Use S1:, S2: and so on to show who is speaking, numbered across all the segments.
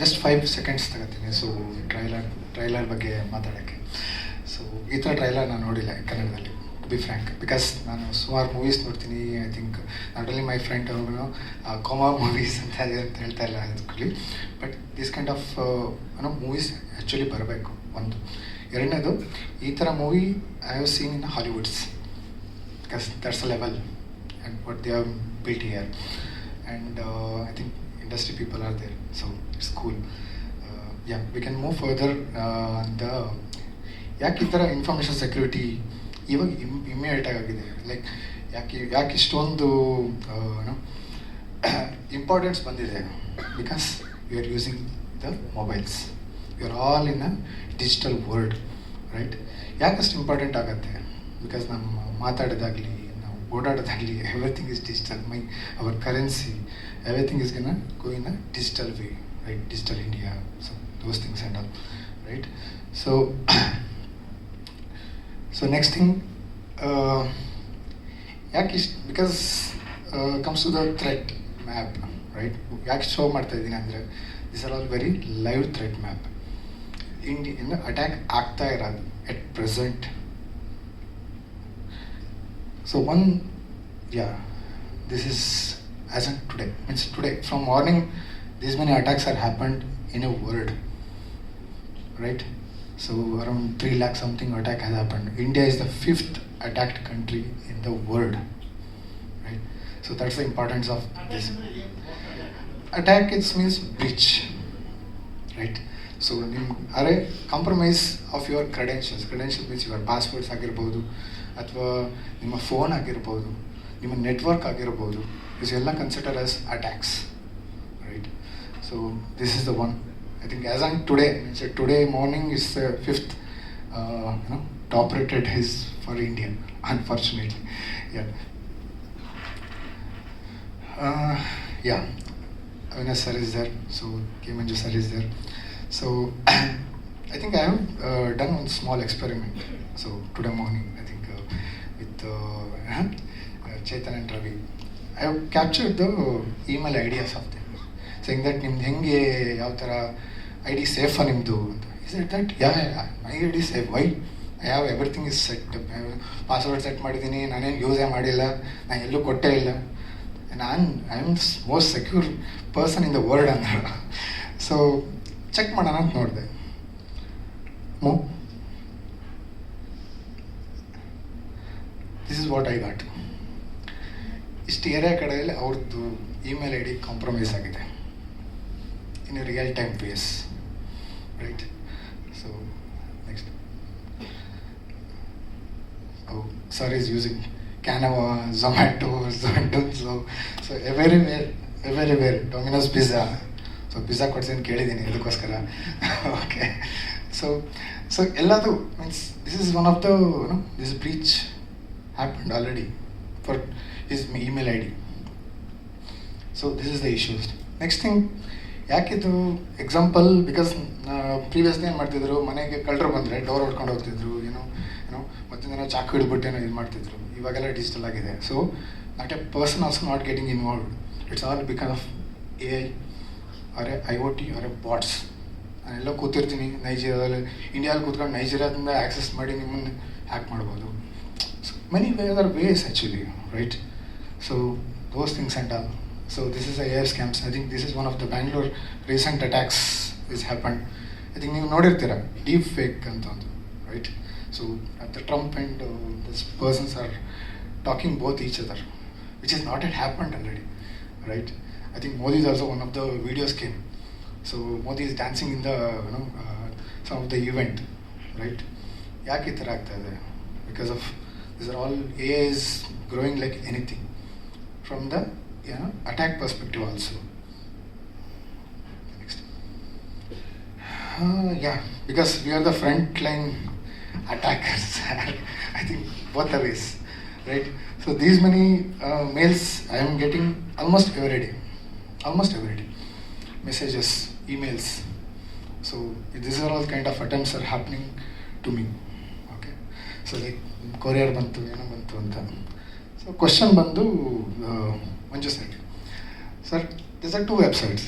S1: Just five seconds ತಗೋತೀನಿ. So trailer trailer ಬಗ್ಗೆ ಮಾತಾಡೋಕ್ಕೆ. ಸೊ ಈ ಥರ ಟ್ರೈಲರ್ ನಾನು ನೋಡಿಲ್ಲ ಕನ್ನಡದಲ್ಲಿ ಬಿ ಫ್ರ್ಯಾಂಕ್ ಬಿಕಾಸ್ ನಾನು ಸುಮಾರು ಮೂವೀಸ್ ನೋಡ್ತೀನಿ. I think not only my friend ಅವ್ರು ಕೊಮಾ ಮೂವೀಸ್ ಅಂತ ಅದೇ ಅಂತ ಹೇಳ್ತಾ ಇಲ್ಲ ಅದಕ್ಕೆ ಬಟ್ ದಿಸ್ ಕೈಂಡ್ ಆಫ್ ಅನೋ ಮೂವೀಸ್ ಆ್ಯಕ್ಚುಲಿ ಬರಬೇಕು. ಒಂದು. ಎರಡನೇದು, ಈ ಥರ movie I have seen in Hollywood's because that's a level and what they have built here and I think industry people are there, so it's cool. Uh, yeah, we can move further. Uh, the ಯಾಕೆ ಈ ಥರ information security ಇವಾಗ ಇಮ್ immediate ಆಗಿದೆ? Like ಯಾಕೆ ಯಾಕೆ ಇಷ್ಟೊಂದು importance ಬಂದಿದೆ? Because you are using the mobiles you are all in a digital world right ಯಾಕಷ್ಟು important ಆಗುತ್ತೆ? ಬಿಕಾಸ್ ನಮ್ಮ ಮಾತಾಡೋದಾಗಲಿ ಓಡಾಡೋದಾಗಲಿ everything is digital my our currency everything is gonna go in a digital way right digital India so those things and all right so so next thing ಯಾಕೆ ಇಷ್ಟು because comes to the threat map right ಯಾಕೆ show ಮಾಡ್ತಾ ಇದ್ದೀನಿ ಅಂದರೆ this are all very live threat map Indian attack ಆಗ್ತಾ ಇರೋದು at present So one, yeah, this is as in today. Means today from morning, these many attacks are happened in a world, right? So around three lakh something attack has happened. India is the fifth attacked country in the world, right? So that's the importance of this. Attack it means breach, right? So ನಿಮ್ಮ ಅರೆ compromise of your credentials credential means your passwords ಆಗಿರ್ಬೋದು ಅಥವಾ ನಿಮ್ಮ phone ಆಗಿರ್ಬೋದು, ನಿಮ್ಮ network ಆಗಿರ್ಬೋದು is ಎಲ್ಲ consider as attacks right so this is the one I think as on today means today morning is the fifth you know top rated his for Indian unfortunately yeah yeah Avinash sir is there so K Manju sir is there So I think I have uh, done one small experiment. So today morning, I think uh, with uh, uh, Chetan and Ravi, I have captured the email ideas of them, saying that ನಿಮ್ದು ಹೆಂಗೆ ಯಾವ ಥರ I D ಸೇಫಾ ನಿಮ್ಮದು ಅಂತ is it that yeah my I D safe why I have everything is set password set ಮಾಡಿದ್ದೀನಿ ನಾನೇನು ಯೂಸೇ ಮಾಡಿಲ್ಲ ನಾನು ಎಲ್ಲೂ ಕೊಟ್ಟೇ ಇಲ್ಲ ನಾನು I am most secure person in the world ಅಂದರು ಸೊ ಚೆಕ್ ಮಾಡೋಣ ಅಂತ ನೋಡಿದೆ ಮೂ this is what I got ಇಷ್ಟು ಏರಿಯಾ ಕಡೆಯಲ್ಲಿ ಅವ್ರದ್ದು ಇಮೇಲ್ ಐ ಡಿ ಕಾಂಪ್ರಮೈಸ್ ಆಗಿದೆ. In real time base right so next sir is using Canva Zomato Zomato so so everywhere everywhere Domino's pizza so pizza ಕೊಡ್ತೀನಿ ಕೇಳಿದ್ದೀನಿ, ಇದಕ್ಕೋಸ್ಕರ. Okay so so ಎಲ್ಲದು means this is one of the no this breach happen already for his email I D so this is the issues next thing ಯಾಕಿದು example because previously ಏನು ಮಾಡ್ತಿದ್ರು, ಮನೆಗೆ ಕಳ್ಳರು ಬಂದರೆ door ಹೊಡ್ಕೊಂಡು ಹೋಗ್ತಿದ್ರು ಏನೋ ಏನೋ ಮತ್ತೊಂದಿನ ಚಾಕು ಇಡ್ಬಿಟ್ಟು ಏನೋ ಇದು ಮಾಡ್ತಿದ್ರು, ಇವಾಗೆಲ್ಲ ಡಿಜಿಟಲ್ ಆಗಿದೆ. So not a person also not getting involved it's all because of A I or I O T or bots ನಾನೆಲ್ಲ ಕೂತಿರ್ತೀನಿ ನೈಜೀರಿಯಾದಲ್ಲಿ. ಇಂಡಿಯಾದಲ್ಲಿ ಕೂತ್ಕೊಂಡು ನೈಜೀರಿಯಾದಿಂದ ಆ್ಯಕ್ಸೆಸ್ ಮಾಡಿ ನಿಮ್ಮನ್ನು ಹ್ಯಾಕ್ ಮಾಡ್ಬೋದು. Many way are ways actually right so those things and all so this is a air scams I think this is one of the Bangalore recent attacks is happen I think ನೀವು ನೋಡಿರ್ತೀರ? Deep fake ಅಂತ ಒಂದು right so the Trump and this persons are talking both each other which is not it happen already right I think Modi is also one of the video came. So Modi is dancing in the you know uh, some of the event, right? ಯಾಕೆ ಈ ಥರ ಆಗ್ತಾ ಇದೆ? Because of this are all A is growing like anything from the ಏನೋ attack perspective also next yeah because we are the front line attackers I think both the ways right so these many mails I am getting almost every day almost every day messages. Emails. So, these are all kind of attempts are happening to me. Okay. So, like courier ಬಂತು, ಏನೋ ಬಂತು ಅಂತ. So question ಬಂದು Manju sir sir this are two websites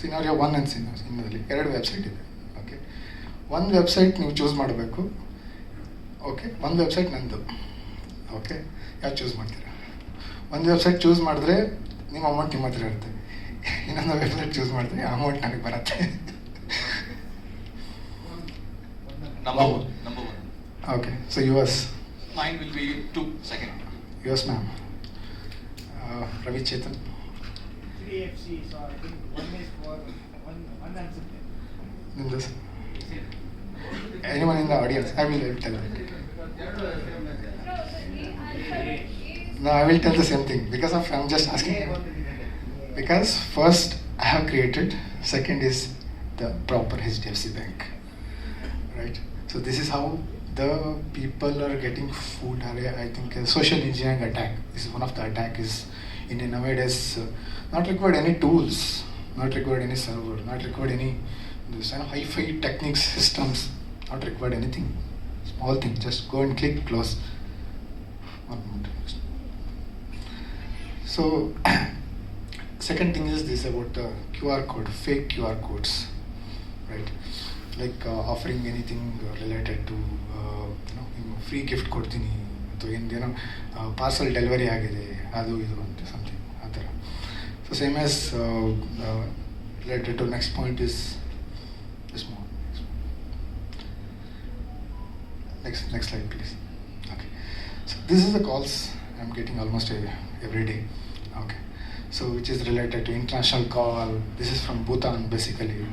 S1: scenario one and ಸಿನ ಇನ್ನದಲ್ಲಿ ಎರಡು website ಇದೆ. Okay ಒಂದು ವೆಬ್ಸೈಟ್ ನೀವು ಚೂಸ್ ಮಾಡಬೇಕು. ಓಕೆ ಒಂದು ವೆಬ್ಸೈಟ್ ನಂದು. ಓಕೆ ಯಾವ್ದು ಚೂಸ್ ಮಾಡ್ತೀರಾ? ಒಂದು ವೆಬ್ಸೈಟ್ ಚೂಸ್ ಮಾಡಿದ್ರೆ ನಿಮ್ಮ ಅಮೌಂಟ್ ನಿಮ್ಮ ಹತ್ರ ಇರುತ್ತೆ. ಇನ್ನೊಂದು ವೆಬ್ಸೈಟ್ ಚೂಸ್ ಮಾಡಿದ್ರೆ ಅಮೌಂಟ್ ನನಗೆ ಬರುತ್ತೆ
S2: Number one. Number one.
S1: Okay so U S
S2: Mine will be two. Second.
S1: U S ma'am Ravi Chetan
S3: Three FCs, so I think one is for one, one answer.
S1: ನಿಮ್ದು anyone in the audience I will tell No, I will tell the same thing because of I'm just asking. Because first I have created, second is the proper HDFC bank, right? So this is how the people are getting food. I think a social engineering attack is one of the attack is in nowadays uh, not required any tools, not required any server, not required any this you know, hi-fi techniques systems, not required anything. Small thing, just go and click close. So, second thing is this about the QR code, fake QR codes, right? Like uh, offering anything uh, related to, uh, you know, free gift ಕೊಡ್ತೀನಿ ಅಥವಾ ಏನೋ parcel delivery ಆಗಿದೆ ಅದು ಇದು ಅಂತ something ಆ ಥರ so same as related to next point is small next next slide please okay so this is the calls i'm getting almost every, every day okay so which is related to international call. This is from bhutan basically.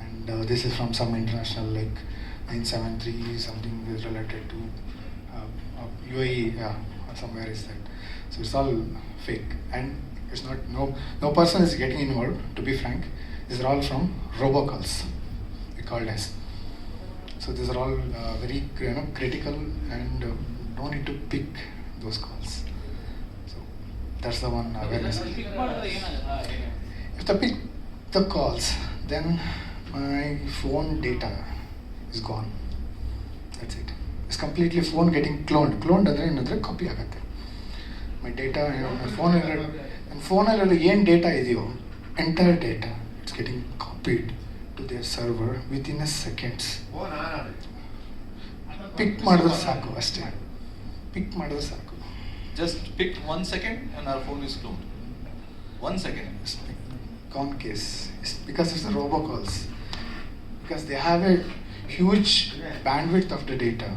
S1: And uh, this is from some international like 973 something is related to uh, uae yeah somewhere is that. So it's all fake. And it's not no no person is getting involved to be frank. These are all from robocalls we called as. So these are all uh, very you know critical and uh, don't need to pick those calls. That's the one awareness. If the pick the calls, then my phone data is gone. That's it. It's completely phone getting cloned. Cloned ಅಂದರೆ ಏನಂದರೆ copy ಆಗುತ್ತೆ ಮೈ data ನನ್ನ ಫೋನಲ್ಲಿ ನನ್ನ ಫೋನಲ್ಲಿ ಏನು data ಇದೆಯೋ entire data it's getting copied to their server within a seconds pick ಮಾಡಿದ್ರೆ ಸಾಕು ಅಷ್ಟೇ ಪಿಕ್ ಮಾಡಿದ್ರೆ ಸಾಕು
S2: Just pick one second and our phone is cloned. One second.
S1: Con case. It's because of the robocalls. Because they have a huge bandwidth of the data.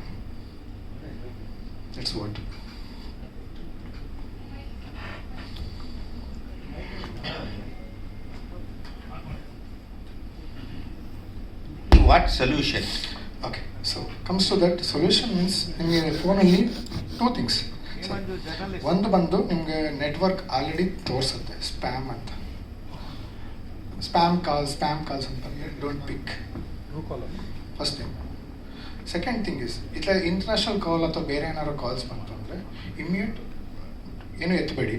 S1: That's what.
S4: What solution?
S1: Okay, so comes to that solution means in your phone only two things ಒಂದು ಬಂದು ನಿಮಗೆ network already ತೋರಿಸುತ್ತೆ spam ಅಂತ. Spam call spam calls ಅಂತ don't pick first thing second thing is ಇಲ್ಲ international call ಅಥವಾ ಬೇರೆ ಏನಾದ್ರು ಕಾಲ್ಸ್ ಬಂತು ಅಂದರೆ ಇಮ್ಮಿಡಿಯೇಟ್ ಏನು ಎತ್ತಬೇಡಿ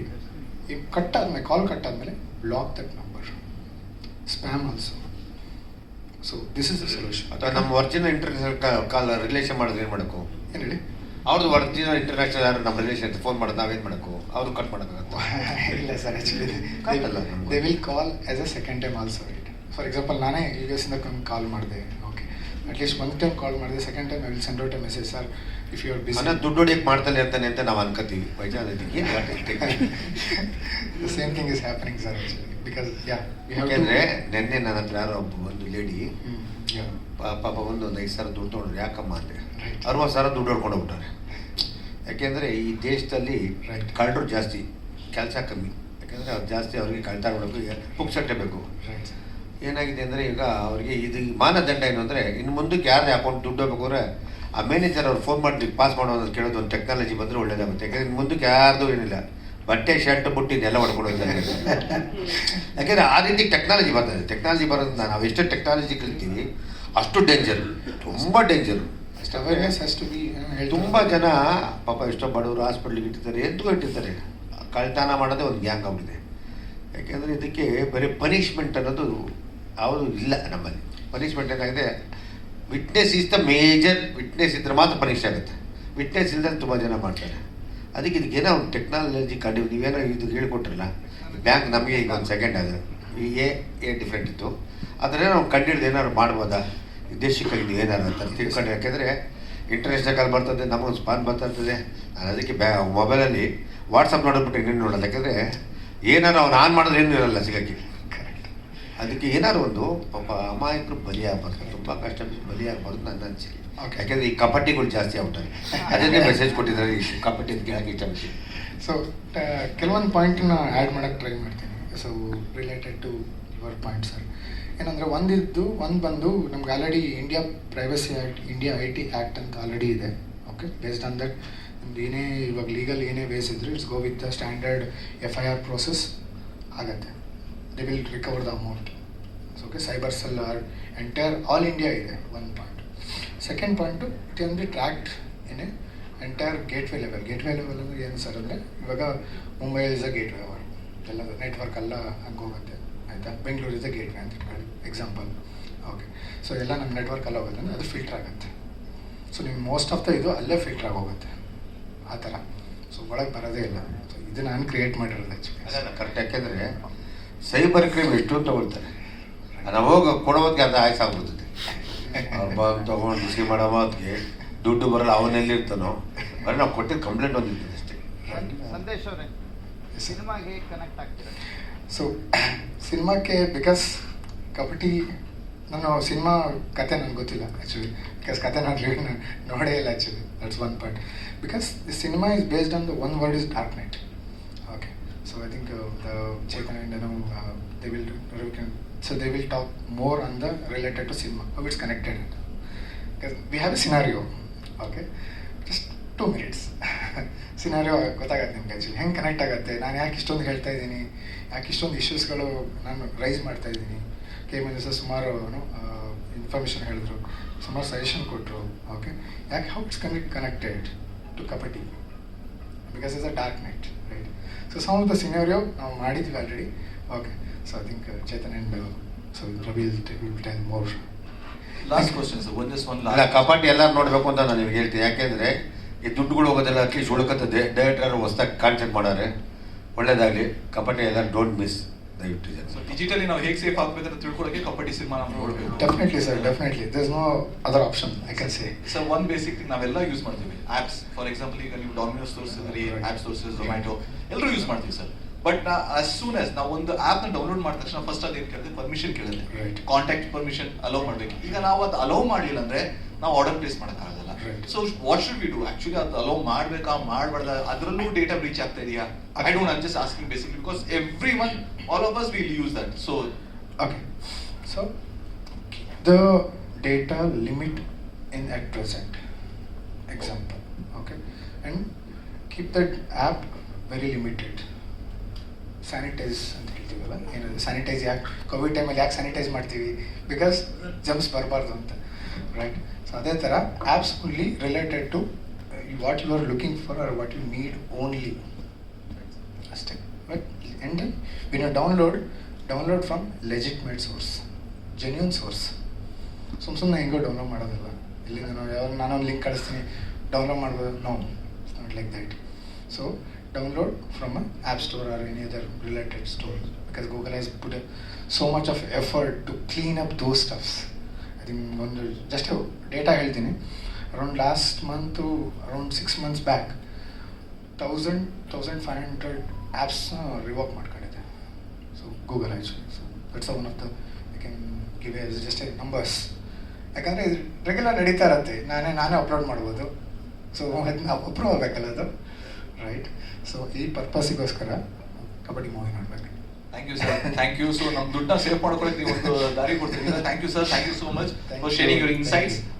S1: ಕಟ್ ಆದಮೇಲೆ ಕಾಲ್ ಕಟ್ ಆದಮೇಲೆ block that number spam also so this is the solution
S4: ಅಥವಾ ನಮ್ಮ ಒರಿಜಿನಲ್ ಇಂಟರ್ನ್ಯಾಷನಲ್ ಕಾಲ್ ರಿಲೇಷನ್ ಮಾಡಿದ್ರೆ ಏನು ಮಾಡಬೇಕು?
S1: ಏನು ಹೇಳಿ?
S4: ಅವ್ರದ್ದು ಒರಿಜಿನಲ್ ಇಂಟರ್ನ್ಯಾಷನಲ್ ಯಾರು ನಮ್ಮ ರಿಲೇಷನ್ ಫೋನ್ ಮಾಡೋದು ನಾವೇನು ಮಾಡಬೇಕು ಅವ್ರು ಕಟ್ ಮಾಡೋಕ್ಕಾಗತ್ತೆ?
S1: ಇಲ್ಲ sir
S4: actually.
S1: They will call as a second time also right for example ನಾನೇ ಯು ಎಸ್ ಇಂದ ಕಾಲ್ ಮಾಡಿದೆ ಓಕೆ ಅಟ್ಲೀಸ್ಟ್ ಒಂದು ಟೈಮ್ ಕಾಲ್ ಮಾಡಿದೆ second time I will send out a message sir if you are busy
S4: ಅವನ ದುಡ್ಡು ಹೊಡಿಯಕ್ಕೆ ಮಾಡ್ತಾನೆ ಅಂತಾನೆ ಅಂತ ನಾವು ಅನ್ಕೋತೀವಿ ವೈಜಾನ್ ಅದಕ್ಕೆ
S1: the same thing is happening sir because yeah
S4: ಯಾಕೆಂದ್ರೆ ನಿನ್ನೆ ನನ್ನ ಹತ್ರ ಯಾರೋ ಒಬ್ಬ ಒಂದು ಲೇಡಿ ಪಾಪ ಒಂದು ಒಂದು ಐದು ಸಾವಿರ ದುಡ್ಡು ತೊಗೊಂಡ್ರು. ಯಾಕಮ್ಮ ಅಂದೆ?
S1: Right.
S4: ಅರವತ್ತು ಸಾವಿರ ದುಡ್ಡು ಹೊಡ್ಕೊಂಡು ಹೋಗ್ಬಿಟ್ಟಾರೆ. ಯಾಕೆಂದ್ರೆ ಈ ದೇಶದಲ್ಲಿ. ಕಳ್ಳರು ಜಾಸ್ತಿ ಕೆಲಸ ಕಮ್ಮಿ. ಯಾಕಂದ್ರೆ ಅವ್ರು ಜಾಸ್ತಿ ಅವ್ರಿಗೆ ಕಳ್ತಾ ಮಾಡೋಕೆ ಪುಕ್ಸಟ್ಟೆ ಬೇಕು. ಏನಾಗಿದೆ ಅಂದರೆ ಈಗ ಅವರಿಗೆ ಇದು ಮಾನದಂಡ ಏನು ಅಂದರೆ ಇನ್ನು ಮುಂದಕ್ಕೆ ಯಾರೇ ಅಕೌಂಟ್ ದುಡ್ಡು ಹೋಗ್ಬೇಕು ಅಂದ್ರೆ ಆ ಮ್ಯಾನೇಜರ್ ಅವ್ರು ಫೋನ್ ಮಾಡಿ ಪಾಸ್ ಮಾಡೋದು ಅಂತ ಕೇಳೋದು ಒಂದು ಟೆಕ್ನಾಲಜಿ ಬಂದರೆ ಒಳ್ಳೇದಾಗುತ್ತೆ. ಯಾಕಂದರೆ ಇನ್ನು ಮುಂದಕ್ಕೆ ಯಾರ್ದು ಏನಿಲ್ಲ. ಬಟ್ಟೆ ಶರ್ಟ್ ಬುಟ್ಟಿ ಇದೆಲ್ಲ ಹೊಡ್ಕೊಡೋದು ಯಾಕೆಂದ್ರೆ ಆ ರೀತಿ ಟೆಕ್ನಾಲಜಿ ಬರ್ತದೆ ಟೆಕ್ನಾಲಜಿ ಬರೋದು ನಾವು ಎಷ್ಟು ಟೆಕ್ನಾಲಜಿ ಕಲಿತೀವಿ ಅಷ್ಟು ಡೇಂಜರ್ ತುಂಬ danger
S1: Just awareness has to be
S4: ತುಂಬ ಜನ ಪಾಪ ಎಷ್ಟೋ ಬಡವರು ಹಾಸ್ಪಿಟ್ಲಿಗೆ ಇಟ್ಟಿರ್ತಾರೆ ಎದ್ದು ಇಟ್ಟಿರ್ತಾರೆ. ಕಳ್ತನ ಮಾಡೋದೇ ಒಂದು ಗ್ಯಾಂಗ್ ಆಗ್ಬಿಟ್ಟಿದೆ ಯಾಕೆಂದರೆ ಇದಕ್ಕೆ ಬರೀ ಪನಿಷ್ಮೆಂಟ್ ಅನ್ನೋದು ಯಾವುದು ಇಲ್ಲ ನಮ್ಮಲ್ಲಿ. ಪನಿಷ್ಮೆಂಟ್ ಏನಾಗಿದೆ witness is the major witness ಇದ್ರೆ ಮಾತ್ರ ಪರೀಕ್ಷೆ ಆಗುತ್ತೆ. ವಿಟ್ನೆಸ್ ಇಲ್ಲದೆ ತುಂಬ ಜನ ಮಾಡ್ತಾರೆ. ಅದಕ್ಕೆ ಇದಕ್ಕೇನೋ ಒಂದು ಟೆಕ್ನಾಲಜಿ ಕಂಡು, ನೀವೇನೋ ಇದು ಹೇಳ್ಕೊಟ್ರಲ್ಲ ಬ್ಯಾಂಕ್ ನಮಗೆ ಈಗ ಒಂದು ಸೆಕೆಂಡ್ ಅದು. ಎ ಎ ಡಿಫ್ರೆಂಟ್ ಇತ್ತು. ಆದರೆ ನಾವು ಕಂಡಿಡ್ದು ಏನಾದ್ರು ಮಾಡ್ಬೋದಾ? ಇದು ಏನಾರು ಅಂತ ತಿಳ್ಕೊಂಡು ಯಾಕೆಂದರೆ ಇಂಟರ್ನ್ಯಾಷನಲ್ ಕಾಲ್ ಬರ್ತದೆ, ನಮಗೊಂದು ಸ್ಪಾನ್ ಬರ್ತಾ ಇರ್ತದೆ ನಾನು ಅದಕ್ಕೆ ಬ್ಯಾ ಮೊಬೈಲಲ್ಲಿ ವಾಟ್ಸಪ್ ನೋಡಿಬಿಟ್ಟು ಇನ್ನೇನು ನೋಡೋಲ್ಲ. ಯಾಕೆಂದರೆ ಏನಾರು ಅವ್ನು ಆನ್ ಮಾಡಿದ್ರೆ ಏನೂ ಇರಲ್ಲ ಸಿಗಕ್ಕೆ. ಅದಕ್ಕೆ ಏನಾದ್ರು ಒಂದು ಪಾಪ ಅಮಾಯಕರು ಬಲಿಯಾಗಬಾರ್ದು ತುಂಬ ಕಷ್ಟ ಬಲಿಯಾಗಬಾರ್ದು ನನ್ನ ಅನಿಸಿಕೆ.
S1: ಯಾಕಂದ್ರೆ
S4: ಯಾಕೆಂದರೆ ಈ ಕಬಡ್ಡಿಗಳು ಜಾಸ್ತಿ ಆಗ್ಬಿಟ್ಟಾರೆ ಅದನ್ನೇ ಮೆಸೇಜ್ ಕೊಟ್ಟಿದ್ದಾರೆ ಈ ಕಬಡ್ಡಿ ಕೆಳಗೆ ಇಷ್ಟ ಇಷ್ಟಪಡ್ತೀನಿ.
S1: ಸೊ ಕೆಲವೊಂದು ಪಾಯಿಂಟ್ನ ಆ್ಯಡ್ ಮಾಡೋಕ್ಕೆ ಟ್ರೈ ಮಾಡ್ತೀನಿ. So related to your point sir ಏನಂದರೆ ಒಂದಿದ್ದು ಒಂದು ಬಂದು ನಮ್ಗೆ already India privacy act India I T act ಅಂತ ಆಲ್ರೆಡಿ ಇದೆ. ಓಕೆ ಬೇಸ್ಡ್ ಆನ್ ದಟ್ ನಿಮ್ದು ಏನೇ ಇವಾಗ ಲೀಗಲ್ ಏನೇ ಬೇಸ್ ಇದ್ರು it's go with the standard F I R process ಆಗತ್ತೆ. They will recover the amount okay cyber cell are entire all India ಇದೆ one point second point it can be tracked in a entire gateway level gateway level ಅಂದರೆ ಏನು sir ಅಂದರೆ, ಇವಾಗ Mumbai is a gateway our. ಎಲ್ಲ network ಎಲ್ಲ ಹಂಗೆ ಹೋಗುತ್ತೆ, ಆಯಿತಾ? ಬೆಂಗಳೂರು ಇಸ್ ಅ ಗೇಟ್ವೇ ಅಂತ ಇಟ್ಕೊಳ್ಳಿ ಎಕ್ಸಾಂಪಲ್ ಓಕೆ ಸೊ ಎಲ್ಲ ನಮ್ಮ ನೆಟ್ವರ್ಕ್ ಎಲ್ಲ ಹೋಗುತ್ತೆ ಅಂದರೆ ಅದು ಫಿಲ್ಟರ್ ಆಗುತ್ತೆ. ಸೊ ನಿಮ್ಮ ಮೋಸ್ಟ್ ಆಫ್ ದ ಇದು ಅಲ್ಲೇ ಫಿಲ್ಟರ್ ಆಗೋಗುತ್ತೆ ಆ ಥರ. ಸೊ ಒಳಗೆ ಬರೋದೇ ಇಲ್ಲ. ಸೊ ಇದು ನಾನು ಕ್ರಿಯೇಟ್ ಮಾಡಿರೋದು ಆ್ಯಕ್ಚುಲಿ
S4: ಕರೆಕ್ಟ್ ಯಾಕೆಂದರೆ ಸೈಬರ್ ಕ್ರೈಮ್ ಎಷ್ಟು ತಗೊಳ್ತಾರೆ. ಅದು ಹೋಗಿ ಕೊಡೋದಕ್ಕೆ ಅದು ಆಯ್ಸಾಗ್ಬಿಡ್ತದೆ ಅವ್ರು ಬಂದು ತೊಗೊಂಡು ಬಿಸಿ ಮಾಡೋ ಹೊತ್ತಿಗೆ ದುಡ್ಡು ಬರಲ್ಲ ಅವನೆಲ್ಲಿರ್ತಾನೋ ಬರೀ ನಾವು ಕೊಟ್ಟಿದ್ದು ಕಂಪ್ಲೇಂಟ್ ಒಂದಿರ್ತದೆ ಅಷ್ಟೇ.
S3: ಸಂದೇಶ್ ಅವರೇ ಸಿನಿಮಾಗೆ ಹೇಗೆ ಕನೆಕ್ಟ್ ಆಗ್ತಿದೆ
S1: ಸೊ ಸಿನಿಮಾಕ್ಕೆ ಬಿಕಾಸ್ ಕಬಡ್ಡಿ ನಾನು ಸಿನಿಮಾ ಕತೆ ನನಗೆ ಗೊತ್ತಿಲ್ಲ ಆ್ಯಕ್ಚುಲಿ ಬಿಕಾಸ್ ಕತೆ ನಾನು ರೀಡ್ ನೋಡೇ ಇಲ್ಲ actually that's one part because the cinema is based on the one word is dark night okay so I think the Chetan and no they will so they will talk more on the related to cinema how it's connected because we have a scenario okay just two minutes scenario ಗೊತ್ತಾಗತ್ತೆ ನಿಮ್ಗೆ actually ಹೆಂಗೆ connect ಆಗುತ್ತೆ? ನಾನು ಯಾಕೆ ಇಷ್ಟೊಂದು ಹೇಳ್ತಾ ಇದ್ದೀನಿ? ಯಾಕೆ ಇಷ್ಟೊಂದು ಇಶ್ಯೂಸ್ಗಳು ನಾನು ರೈಸ್ ಮಾಡ್ತಾ ಇದ್ದೀನಿ? ಕೆ ಎಂ ಎಲ್ ಸುಮಾರು ಇನ್ಫಾರ್ಮೇಷನ್ ಹೇಳಿದ್ರು, ಸುಮಾರು ಸಜೆಷನ್ ಕೊಟ್ಟರು ಓಕೆ ಯಾಕೆ how it's connect connected to kabaddi because is a dark night right so some of the scenario ನಾವು ಮಾಡಿದ್ವಿ already okay so I think Chetan and so Ravi will tell more
S2: last question sir ಒಂದೇ ಒಂದು one
S4: ಅಲ್ಲ ಕಪಾಟಿ ಎಲ್ಲರೂ ನೋಡಬೇಕು ಅಂತ ನಾನು ನಿಮ್ಗೆ ಹೇಳ್ತೀನಿ. ಯಾಕೆಂದರೆ ಈ ದುಡ್ಡುಗಳು ಹೋಗೋದೆಲ್ಲ ಅಟ್ಲೀಸ್ಟ್ ಉಳ್ಕತ್ತದೆ ಡೈರೆಕ್ಟರ್ ಹೊಸ್ದಾಗಿ ಕಾನ್ಸೆಪ್ಟ್ ಮಾಡಾರೆ ಒಳ್ಳೇದಾಗಲಿ. ಕಪಾಟಿ ಎಲ್ಲ ಡೋಂಟ್ ಮಿಸ್ ದಯವಿಟ್ಟು ಜನ
S2: So ನಾವು ಹೇಗೆ ಸೇಫ್ ಆಗಬೇಕಂತ ತಿಳ್ಕೊಳ್ಳೋಕೆ ಕಬಡ್ಡಿ ಸಿನಿಮಾ ನಾವು ನೋಡಬೇಕು.
S1: Definitely sir definitely there's no other option I can say
S2: sir one basic thing ನಾವೆಲ್ಲ ಯೂಸ್ ಮಾಡ್ತೀವಿ. ಆಪ್ಸ್ ಫಾರ್ ಎಕ್ಸಾಂಪಲ್ ಈಗ ನೀವು ಡಾಮಿನೋಸ್ ತೋರಿಸಿದ್ರಿ ಆ್ಯಪ್ ತೋರಿಸಿದ್ರೆ ಝೊಮ್ಯಾಟೊ ಎಲ್ಲರೂ ಯೂಸ್ ಮಾಡ್ತೀವಿ sir but as soon as ನಾವು ಒಂದು ಆಪ್ ಡೌನ್ಲೋಡ್ ಮಾಡಿದ ತಕ್ಷಣ ಫಸ್ಟ್ ಅದು ಏನು ಕೇಳುತ್ತೆ. Permission
S1: Right.
S2: Contact permission allow ಮಾಡಬೇಕು. ಈಗ ನಾವು ಅದು ಅಲೋ ಮಾಡಲಿಲ್ಲ ಅಂದ್ರೆ ನಾವು ಆರ್ಡರ್ ಪ್ಲೇಸ್ ಮಾಡೋಕ್ಕಾಗಲ್ಲ.
S1: Right.
S2: So what should we do actually ಅದು ಅಲೋ ಮಾಡ್ಬೇಕಾ ಮಾಡಬಾರ್ದ ಅದರಲ್ಲೂ ಡೇಟಾ ಬ್ರೀಚ್ ಆಗ್ತಾ ಇದೆಯಾ I don't I'm just asking basic because everyone all of us will use that so
S1: Okay, so the data limit in at present, example, okay, and keep that app very limited. Sanitise ಅಂತ ಹೇಳ್ತೀವಲ್ಲ ಏನದು sanitise ಯಾಕೆ Covid ಟೈಮಲ್ಲಿ ಯಾಕೆ sanitise ಮಾಡ್ತೀವಿ because gems ಬರಬಾರ್ದು ಅಂತ right so ಅದೇ ಥರ apps fully related to what you are looking for or what you need only ಅಷ್ಟೇ. But and when you download download from legitimate source genuine source ಸುಮ್ಮ ಸುಮ್ಮನೆ ಹೆಂಗೋ ಡೌನ್ಲೋಡ್ ಮಾಡೋದಿಲ್ಲ. ಇಲ್ಲಿಂದ ನಾವು ಯಾವ ನಾನೊಂದು ಲಿಂಕ್ ಕಳಿಸ್ತೀನಿ. ಡೌನ್ಲೋಡ್ ಮಾಡ್ಬೋದು. No it's not like that so download from a app store or any other related store because Google has put so much of effort to clean up those stuffs think ಒಂದು just data ಹೇಳ್ತೀನಿ. Around last month around six months back thousand thousand five hundred ಆ್ಯಪ್ಸ್ನ rework ಮಾಡ್ಕೊಂಡಿದ್ದೆ. So Google actually so that's one of the I can give a just a numbers ಯಾಕಂದರೆ ಇದು regular ನಡೀತಾ ಇರತ್ತೆ. ನಾನೇ ನಾನೇ upload ಮಾಡ್ಬೋದು. So ಅದನ್ನ ಅಪ್ರೂವ್ ಆಗಬೇಕಲ್ಲ ಅದು? ರೈಟ್ ಸೊ ಈ ಪರ್ಪಸ್ಸಿಗೋಸ್ಕರ ಕಬಡ್ಡಿ ಮೂವಿ ನೋಡ್ಬೇಕು.
S2: Thank you sir thank you so ನಮ್ಮ ದುಡ್ಡನ್ನ ಸೇವ್ ಮಾಡ್ಕೊಳಕ್ಕೆ ನೀವು ಒಂದು ದಾರಿ ಕೊಡ್ತೀನಿ thank you sir
S1: thank you
S2: so much
S1: Thank
S2: for.
S1: Sharing your insights.